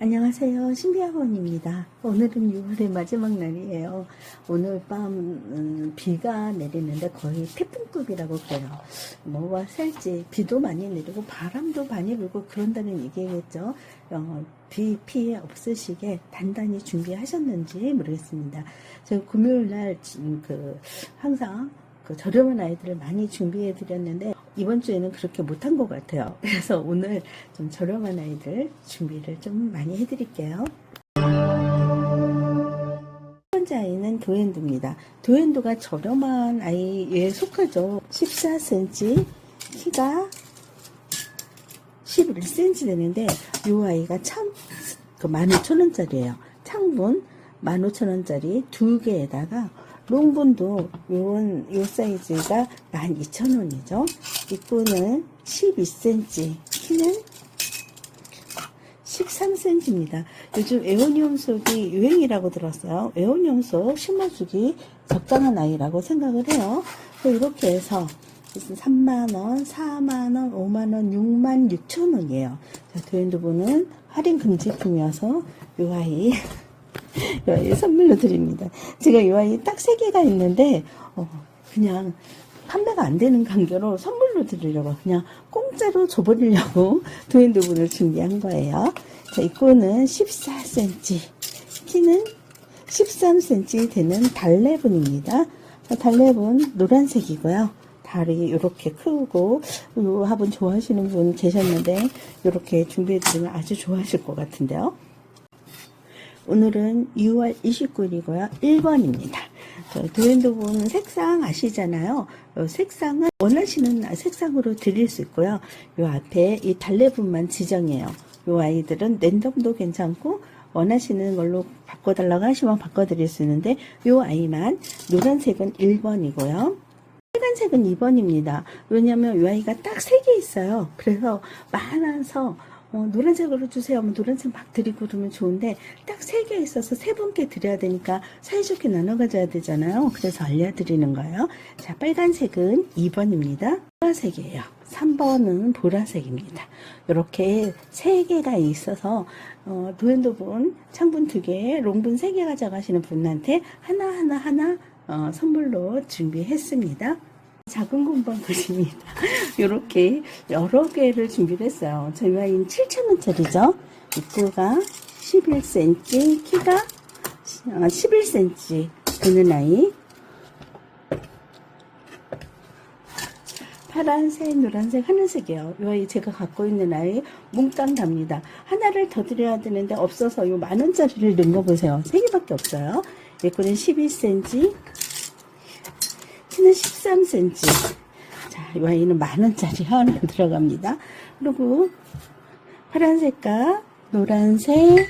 안녕하세요. 신비학원입니다. 오늘은 6월의 마지막 날이에요. 오늘 밤 음, 비가 내리는데 거의 태풍급이라고 그래요. 뭐가 셀지 비도 많이 내리고 바람도 많이 불고 그런다는 얘기겠죠. 어, 비 피해 없으시게 단단히 준비하셨는지 모르겠습니다. 제가 금요일 날 그 항상 그 저렴한 아이들을 많이 준비해 드렸는데 이번 주에는 그렇게 못한 것 같아요. 그래서 오늘 좀 저렴한 아이들 준비를 좀 많이 해드릴게요. 첫 번째 아이는 도엔도입니다. 도엔도가 저렴한 아이에 속하죠. 14cm, 키가 11cm 되는데 이 아이가 참, 그 15,000원짜리예요. 창분 15,000원짜리 두 개에다가 롱분도 요런 요 사이즈가 12,000원이죠. 입구는 12cm, 키는 13cm입니다. 요즘 에오니움 속이 유행이라고 들었어요. 에오니움 속 심어주기 적당한 아이라고 생각을 해요. 이렇게 해서 3만원, 4만원, 5만원, 6만 6천원이에요. 자, 도엔도부는 할인 금지품이어서 이 아이 이 아이 선물로 드립니다. 제가 이 아이 딱세 개가 있는데 어, 그냥 판매가 안 되는 관계로 선물로 드리려고 그냥 공짜로 줘버리려고 도인도분을 준비한 거예요. 자, 입구는 14cm, 키는 13cm 되는 달래분입니다. 자, 달래분 노란색이고요. 다리 이렇게 크고 요 화분 좋아하시는 분 계셨는데 이렇게 준비해드리면 아주 좋아하실 것 같은데요. 오늘은 6월 29일이고요. 1번입니다. 도인도분 색상 아시잖아요. 요 색상은 원하시는 색상으로 드릴 수 있고요. 요 앞에 이 달래분만 지정해요. 요 아이들은 랜덤도 괜찮고 원하시는 걸로 바꿔달라고 하시면 바꿔드릴 수 있는데 요 아이만 노란색은 1번이고요. 빨간색은 2번입니다. 왜냐면 이 아이가 딱 3개 있어요. 그래서 많아서 어, 노란색으로 주세요 하면 노란색 막 드리고 그러면 좋은데 딱 세 개 있어서 세 분께 드려야 되니까 사이좋게 나눠 가져야 되잖아요. 그래서 알려드리는 거예요. 자, 빨간색은 2번입니다. 보라색이에요. 3번은 보라색입니다. 이렇게 세 개가 있어서 어, 도엔도분 창분 두 개, 롱분 세개 가져가시는 분한테 하나 하나 하나 어, 선물로 준비했습니다. 작은 공방 보십니다. 이렇게 여러 개를 준비를 했어요. 저희 아이는 7,000원짜리죠. 입구가 11cm, 키가 11cm 되는 아이. 파란색, 노란색, 하늘색이에요. 이 아이 제가 갖고 있는 아이 몽땅 답니다. 하나를 더 드려야 되는데 없어서 이 만원짜리를 넣은 거 보세요. 세 개밖에 없어요. 입구는 12cm, 키는 13cm. 자, 이 아이는 만원짜리 하나 들어갑니다. 그리고 파란색과 노란색,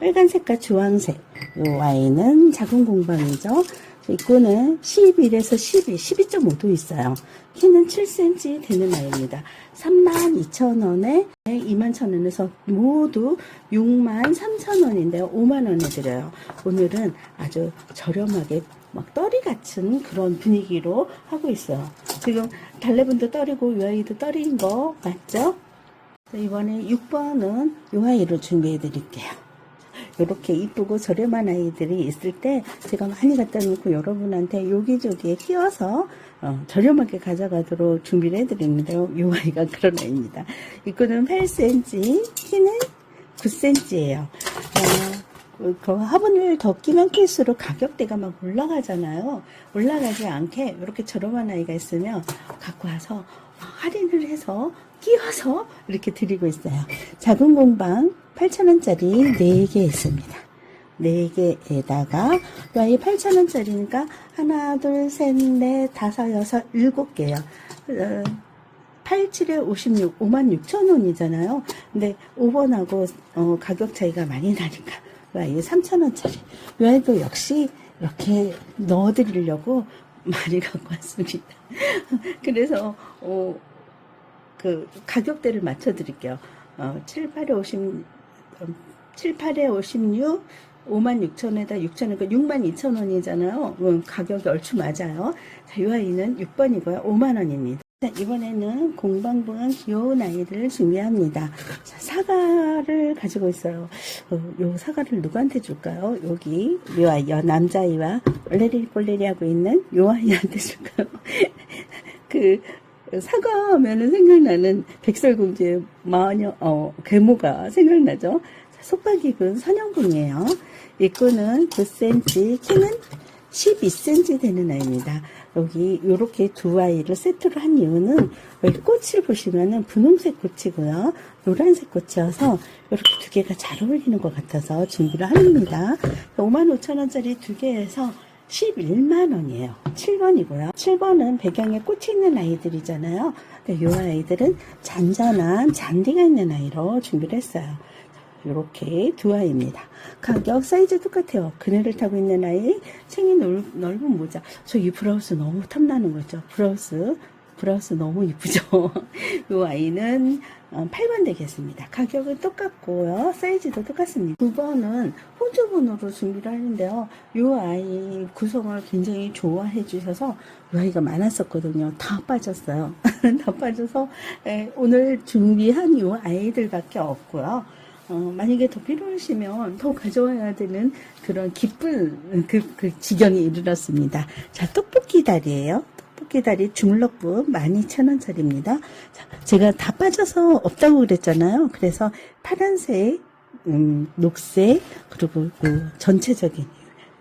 빨간색과 주황색. 이 아이는 작은 공방이죠. 입구는 11에서 12, 12.5도 있어요. 키는 7cm 되는 아이입니다. 32,000원에 21,000원에서 모두 63,000원인데요. 5만원에 드려요. 오늘은 아주 저렴하게 막 떨이 같은 그런 분위기로 하고 있어요. 지금 달래분도 떨이고 이 아이도 떨인 거 맞죠? 자, 이번에 6번은 이 아이를 준비해 드릴게요. 이렇게 이쁘고 저렴한 아이들이 있을 때 제가 많이 갖다 놓고 여러분한테 여기저기에 끼워서 어, 저렴하게 가져가도록 준비를 해드립니다. 이 아이가 그런 아이입니다. 입구는 8cm, 키는 9cm예요. 어, 그 화분을 더 끼면 낄수록 가격대가 막 올라가잖아요. 올라가지 않게 이렇게 저렴한 아이가 있으면 갖고 와서 할인을 해서 끼워서 이렇게 드리고 있어요. 작은 공방 8,000원짜리 4개 있습니다. 4개에다가 이 아이 8,000원짜리니까 하나, 둘, 셋, 넷, 다섯, 여섯, 일곱 개요. 어, 87에 56, 5만 6천 원이잖아요. 근데 5번하고 어, 가격 차이가 많이 나니까 이 아이 3천 원짜리. 이 아이도 역시 이렇게 넣어드리려고 많이 갖고 왔습니다. 그래서 어, 그 가격대를 맞춰드릴게요. 어, 7, 8에 50, 어, 7, 8에 56, 5만 6천에다 6천원, 그 6만 2천 원이잖아요. 음, 가격이 얼추 맞아요. 자, 이 아이는 6번이고요. 5만 원입니다. 자, 이번에는 공방부한 귀여운 아이를 준비합니다. 자, 사과를 가지고 있어요. 어, 요 사과를 누구한테 줄까요? 여기 요 아이, 요 남자아이와 얼레리 꼴레리 하고 있는 요 아이한테 줄까요? 그 사과 하면은 생각나는 백설공주의 마녀 어 괴모가 생각나죠. 자, 속박 입은 선영궁이에요. 입구는 9cm, 키는 12cm 되는 아이입니다. 여기 이렇게 두 아이를 세트로 한 이유는 여기 꽃을 보시면은 분홍색 꽃이고요. 노란색 꽃이어서 이렇게 두 개가 잘 어울리는 것 같아서 준비를 합니다. 55,000원짜리 두 개에서 11만 원이에요. 7번이고요. 7번은 배경에 꽃이 있는 아이들이잖아요. 이 아이들은 잔잔한 잔디가 있는 아이로 준비를 했어요. 이렇게 두 아이입니다. 가격 사이즈 똑같아요. 그네를 타고 있는 아이, 챙이 넓, 넓은 모자. 저 이 브라우스 너무 탐나는 거죠. 브라우스, 브라우스 너무 이쁘죠. 이 아이는 8번 되겠습니다. 가격은 똑같고요. 사이즈도 똑같습니다. 9번은 호주분으로 준비를 하는데요. 이 아이 구성을 굉장히 좋아해 주셔서 이 아이가 많았었거든요. 다 빠졌어요. 다 빠져서 에, 오늘 준비한 이 아이들밖에 없고요. 어, 만약에 더 필요하시면 더 가져와야 되는 그런 기쁜 그, 그 지경에 이르렀습니다. 자, 떡볶이 다리예요. 떡볶이 다리 주물럭분 12,000원짜리입니다. 자, 제가 다 빠져서 없다고 그랬잖아요. 그래서 파란색, 음, 녹색, 그리고 그 전체적인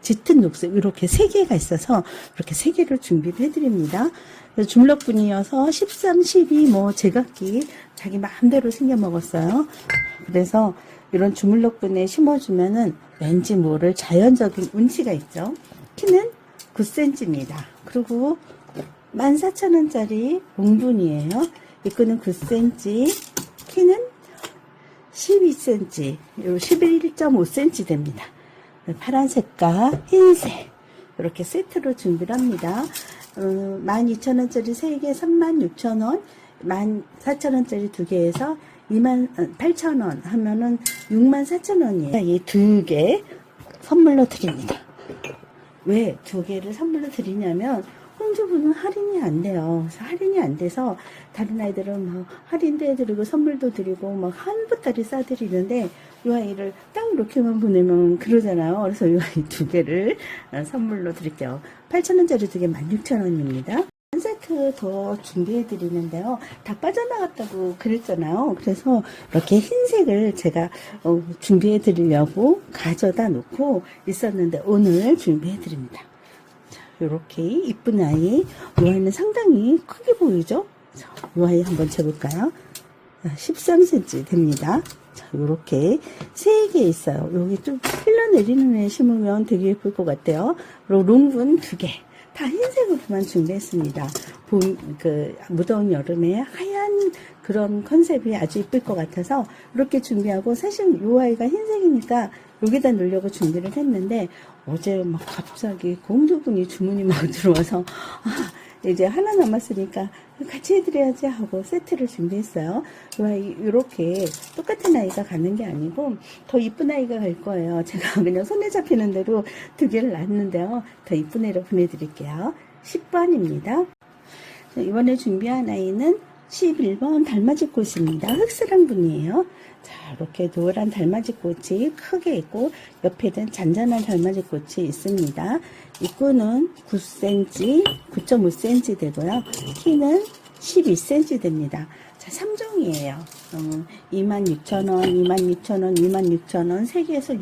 짙은 녹색 이렇게 세 개가 있어서 이렇게 세 개를 준비를 해드립니다. 주물럭분이어서 13, 12, 뭐 제각기 자기 마음대로 생겨 먹었어요. 그래서 이런 주물럭분에 심어주면은 왠지 모를 자연적인 운치가 있죠. 키는 9cm입니다. 그리고 14,000원짜리 롱분이에요. 입구는 9cm, 키는 12cm, 11.5cm 됩니다. 파란색과 흰색 이렇게 세트로 준비를 합니다. 어, 12,000원짜리 3개 36,000원, 14,000원짜리 2개에서 28,000원 하면은 64,000원이에요. 이 두 개 선물로 드립니다. 왜 두 개를 선물로 드리냐면 홍주부는 할인이 안 돼요. 할인이 안 돼서 다른 아이들은 막 할인도 해드리고 선물도 드리고 막 한보따리 싸드리는데 이 아이를 딱 이렇게만 보내면 그러잖아요. 그래서 이 아이 두 개를 어, 선물로 드릴게요. 8,000원짜리 두 개 16,000원입니다. 한 세트 더 준비해 드리는데요. 다 빠져나갔다고 그랬잖아요. 그래서 이렇게 흰색을 제가 어, 준비해 드리려고 가져다 놓고 있었는데 오늘 준비해 드립니다. 이렇게 이쁜 아이. 이 아이는 상당히 크게 보이죠? 자, 이 아이 한번 재볼까요? 13cm 됩니다. 자, 요렇게 세 개 있어요. 여기 좀 흘러내리는 애 심으면 되게 예쁠 것 같아요. 그리고 롱분 두 개. 다 흰색으로만 준비했습니다. 봄, 그, 무더운 여름에 하얀 그런 컨셉이 아주 이쁠 것 같아서 이렇게 준비하고 사실 이 아이가 흰색이니까 여기다 넣으려고 준비를 했는데 어제 막 갑자기 공주분이 주문이 막 들어와서 아, 이제 하나 남았으니까 같이 해드려야지 하고 세트를 준비했어요. 이렇게 똑같은 아이가 가는 게 아니고 더 이쁜 아이가 갈 거예요. 제가 그냥 손에 잡히는 대로 두 개를 놨는데요. 더 이쁜 애로 보내드릴게요. 10번입니다. 이번에 준비한 아이는 11번 달맞이 꽃입니다. 흑스랑 분이에요. 자, 이렇게 노란 달맞이 꽃이 크게 있고 옆에는 잔잔한 달맞이 꽃이 있습니다. 입구는 9cm, 9.5cm 되고요. 키는 12cm 됩니다. 자, 3종이에요. 어, 26,000원, 26,000원, 26,000원, 3개에서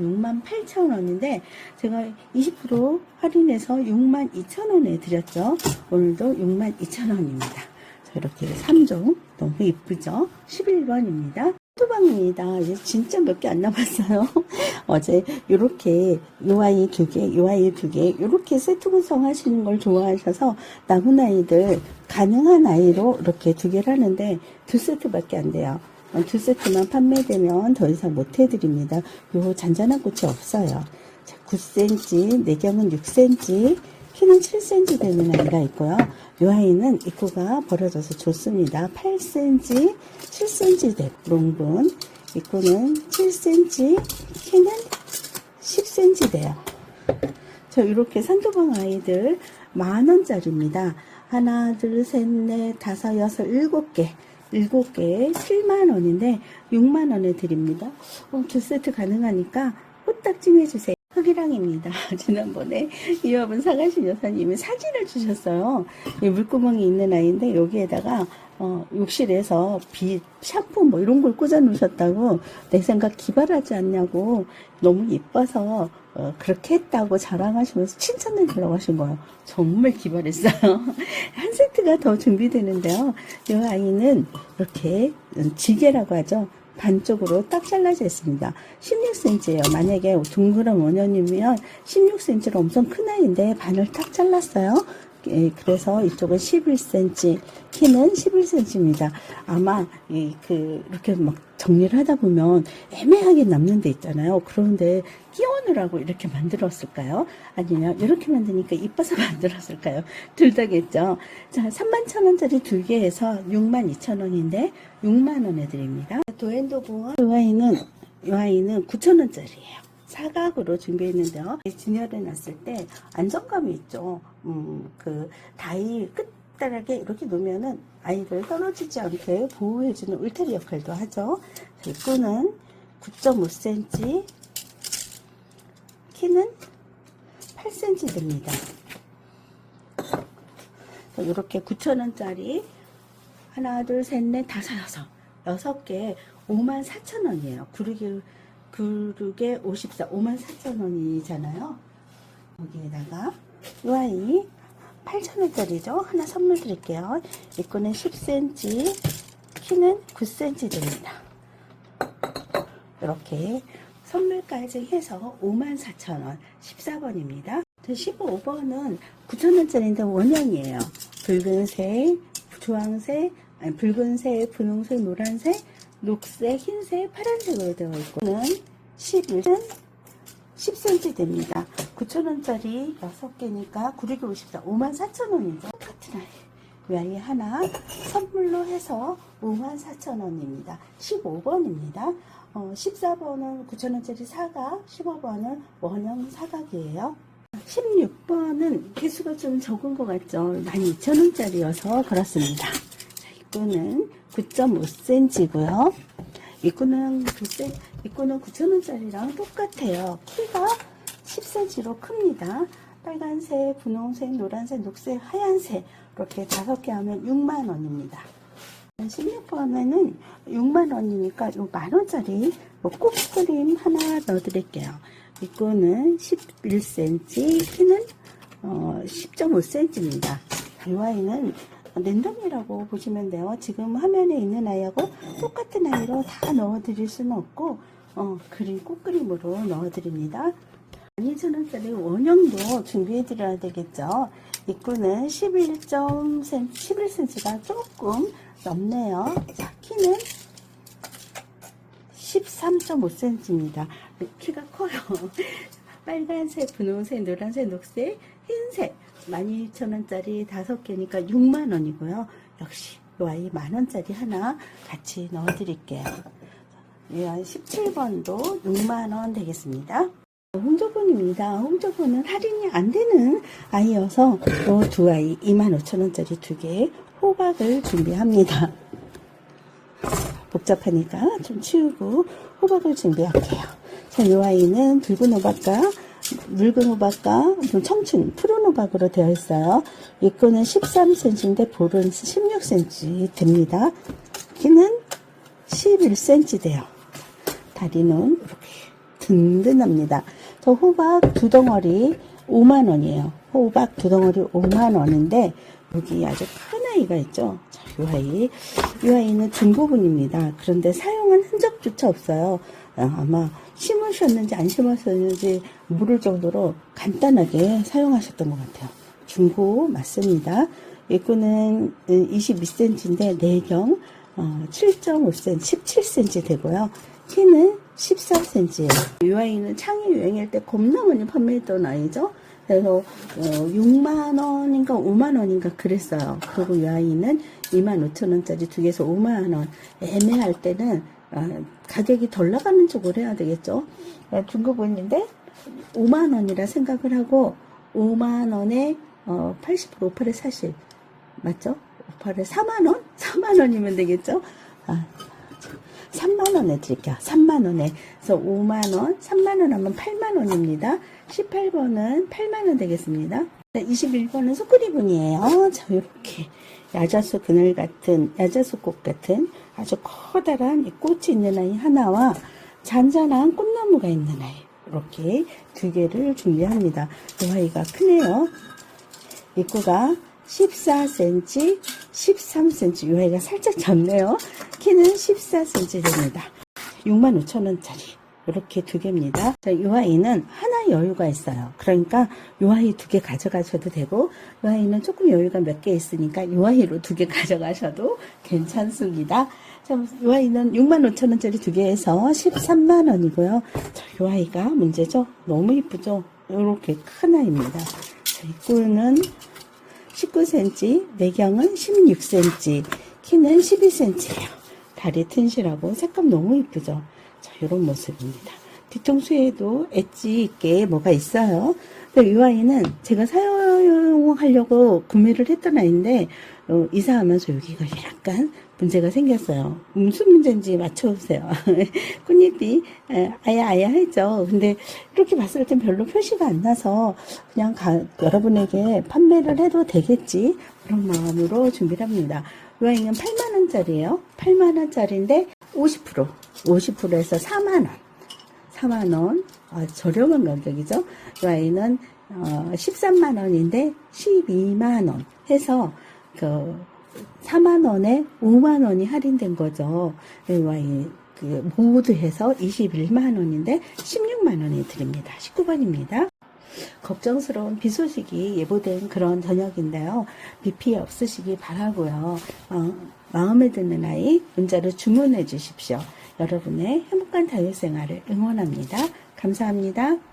68,000원인데, 제가 20% 할인해서 62,000원에 드렸죠. 오늘도 62,000원입니다. 자, 이렇게 3종. 너무 이쁘죠? 11번입니다. 투방입니다. 이제 진짜 몇 개 안 남았어요. 어제 요렇게 요 아이 두 개, 요 아이 두 개, 요렇게 세트 구성하시는 걸 좋아하셔서 남은 아이들 가능한 아이로 이렇게 두 개를 하는데 두 세트밖에 안 돼요. 어, 두 세트만 판매되면 더 이상 못 해드립니다. 요 잔잔한 꽃이 없어요. 자, 9cm, 내경은 6cm, 키는 7cm 되는 아이가 있고요. 이 아이는 입구가 벌어져서 좋습니다. 8cm, 7cm 대 롱분. 입구는 7cm, 키는 10cm 돼요. 저 이렇게 산도방 아이들 만원짜리입니다. 하나, 둘, 셋, 넷, 다섯, 여섯, 일곱 개. 일곱 개에 7만 원인데 6만 원에 드립니다. 어, 두 세트 가능하니까 후딱 좀 해주세요. 흑이랑입니다. 지난번에 이화분 사가신 여사님이 사진을 주셨어요. 이 물구멍이 있는 아이인데 여기에다가 어, 욕실에서 빛, 샴푸 뭐 이런 걸 꽂아 놓으셨다고 내 생각 기발하지 않냐고 너무 예뻐서 어, 그렇게 했다고 자랑하시면서 칭찬을 들어가신 거예요. 정말 기발했어요. 한 세트가 더 준비되는데요. 이 아이는 이렇게 음, 지게라고 하죠. 반쪽으로 딱 잘라져 있습니다. 16cm예요. 만약에 둥그런 원형이면 16cm로 엄청 큰 아이인데 반을 딱 잘랐어요. 예, 그래서 이쪽은 11cm, 키는 11cm입니다. 아마 이, 그 이렇게 막 정리를 하다 보면 애매하게 남는 데 있잖아요. 그런데 끼워넣으라고 이렇게 만들었을까요? 아니면 이렇게 만드니까 이뻐서 만들었을까요? 둘 다겠죠. 자, 3만 천 원짜리 두 개에서 6만 2천 원인데 6만 원에 드립니다. 도엔도보와 이 아이는 이 아이는 9천 원짜리예요. 사각으로 준비했는데요. 진열해 놨을 때 안정감이 있죠. 음, 그 다이 끝자락에 이렇게 놓으면은 아이를 떨어지지 않게 보호해주는 울타리 역할도 하죠. 입구는 9.5cm, 키는 8cm 됩니다. 이렇게 9,000원짜리 하나, 둘, 셋, 넷, 다섯, 여섯. 여섯 개 5만 4천 원이에요. 구르기, 구르게 54, 5만 4천 원이잖아요. 여기에다가 이 아이 8천 원짜리죠. 하나 선물 드릴게요. 입구는 10cm, 키는 9cm 됩니다. 이렇게 선물까지 해서 5만 4천 원, 14번입니다. 15번은 9천 원짜리인데 원형이에요. 붉은색, 주황색, 아니, 붉은색, 분홍색, 노란색, 녹색, 흰색, 파란색으로 되어 있고 는 11은 10cm 됩니다. 9,000원짜리 6개니까 9 6 54, 54,000원이죠. 같은 아이. 이 아이 하나 선물로 해서 54,000원입니다. 15번입니다. 어, 14번은 9,000원짜리 사각, 15번은 원형 사각이에요. 16번은 개수가 좀 적은 것 같죠? 12,000원짜리여서 그렇습니다. 자, 이거는 9.5cm고요. 이거는 글쎄, 이거는 9,000원짜리랑 똑같아요. 키가 10cm로 큽니다. 빨간색, 분홍색, 노란색, 녹색, 하얀색 이렇게 다섯 개 하면 6만 원입니다. 16번에는 6만 원이니까 요 만 원짜리 뭐 꽃그림 하나 넣어드릴게요. 이거는 11cm, 키는 어, 10.5cm입니다. 이 아이는 랜덤이라고 보시면 돼요. 지금 화면에 있는 아이하고 똑같은 아이로 다 넣어드릴 수는 없고 어, 그림 꽃그림으로 넣어드립니다. 12,000원짜리 원형도 준비해드려야 되겠죠. 입구는 11.cm, 11cm가 조금 넘네요. 자, 키는 13.5cm입니다. 키가 커요. 빨간색, 분홍색, 노란색, 녹색, 흰색 12,000원짜리 5개니까 6만원이고요. 역시 이 만원짜리 하나 같이 넣어드릴게요. 이 아이 17번도 6만원 되겠습니다. 홍조본입니다. 홍조본은 할인이 안 되는 아이여서 이두 아이 25,000원짜리 두개 호박을 준비합니다. 복잡하니까 좀 치우고 호박을 준비할게요. 자, 이 아이는 붉은 호박과 묽은 호박과 좀 청춘 푸른 호박으로 되어 있어요. 이 거는 13cm인데 볼은 16cm 됩니다. 키는 11cm 돼요. 다리는 이렇게 든든합니다. 저 호박 두 덩어리 5만 원이에요. 호박 두 덩어리 5만 원인데 여기 아주 큰 아이가 있죠. 자, 이 아이, 이 아이는 중고분입니다. 그런데 사용한 흔적조차 없어요. 아, 아마 심으셨는지 안 심으셨는지 모를 정도로 간단하게 사용하셨던 것 같아요. 중고 맞습니다. 입구는 22cm인데 내경 7.5cm, 17cm 되고요. 키는 14cm예요. 이 아이는 창이 유행할 때 많이 판매했던 아이죠. 그래서 어, 6만 원인가 5만 원인가 그랬어요. 그리고 이 아이는 2만 5천 원짜리 두 개에서 5만 원. 애매할 때는 어, 가격이 덜 나가는 쪽으로 해야 되겠죠. 어, 중고분인데 5만 원이라 생각을 하고 5만 원에 어, 80% 오파를 사실 맞죠? 58에 4만원? 4만원이면 되겠죠? 아, 3만원에 드릴게요. 3만원에. 그래서 5만원, 3만원 하면 8만원입니다. 18번은 8만원 되겠습니다. 21번은 소쿠리분이에요. 자, 이렇게 야자수 그늘 같은, 야자수 꽃 같은 아주 커다란 이 꽃이 있는 아이 하나와 잔잔한 꽃나무가 있는 아이. 이렇게 두 개를 준비합니다. 이 아이가 크네요. 입구가 14cm, 13cm. 이 아이가 살짝 작네요. 키는 14cm 됩니다. 65,000원짜리. 이렇게 두 개입니다. 자, 이 아이는 하나 여유가 있어요. 그러니까 이 아이 두 개 가져가셔도 되고, 이 아이는 조금 여유가 몇 개 있으니까 이 아이로 두 개 가져가셔도 괜찮습니다. 자, 이 아이는 65,000원짜리 두 개에서 13만원이고요. 자, 이 아이가 문제죠? 너무 이쁘죠? 이렇게 큰 아이입니다. 자, 입구는 19cm, 내경은 16cm, 키는 12cm예요. 다리 튼실하고 색감 너무 이쁘죠? 자, 이런 모습입니다. 뒤통수에도 엣지 있게 뭐가 있어요. 이 아이는 제가 사용하려고 구매를 했던 아이인데, 어, 이사하면서 여기가 약간 문제가 생겼어요. 무슨 문제인지 맞춰보세요. 꽃잎이 에, 아야아야 했죠. 근데 이렇게 봤을 땐 별로 표시가 안 나서 그냥 가- 여러분에게 판매를 해도 되겠지. 그런 마음으로 준비를 합니다. 이 아이는 8만원짜리예요. 8만원짜리인데 50%, 50%에서 4만원. 4만원. 아, 저렴한 가격이죠. 이 아이는 어, 13만원인데 12만원 해서 그 4만원에 5만원이 할인된 거죠. 이 아이 그 모두 해서 21만원인데 16만원에 드립니다. 19번입니다. 걱정스러운 비 소식이 예보된 그런 저녁인데요. 비 피해 없으시기 바라고요. 어, 마음에 드는 아이 문자로 주문해 주십시오. 여러분의 행복한 자유생활을 응원합니다. 감사합니다.